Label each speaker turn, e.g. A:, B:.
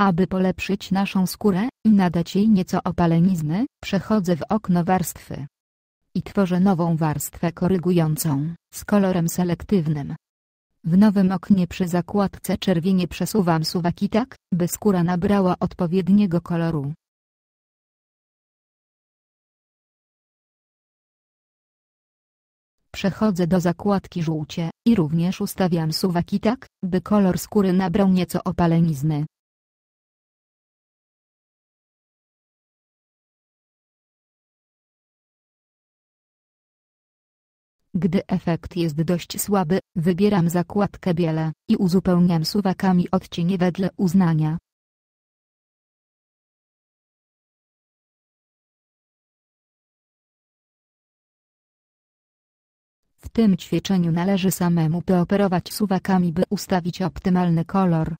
A: Aby polepszyć naszą skórę i nadać jej nieco opalenizny, przechodzę w okno warstwy i tworzę nową warstwę korygującą, z kolorem selektywnym. W nowym oknie przy zakładce czerwienie przesuwam suwaki tak, by skóra nabrała odpowiedniego koloru. Przechodzę do zakładki żółcie i również ustawiam suwaki tak, by kolor skóry nabrał nieco opalenizny. Gdy efekt jest dość słaby, wybieram zakładkę biele i uzupełniam suwakami odcienie wedle uznania. W tym ćwiczeniu należy samemu pooperować suwakami by ustawić optymalny kolor.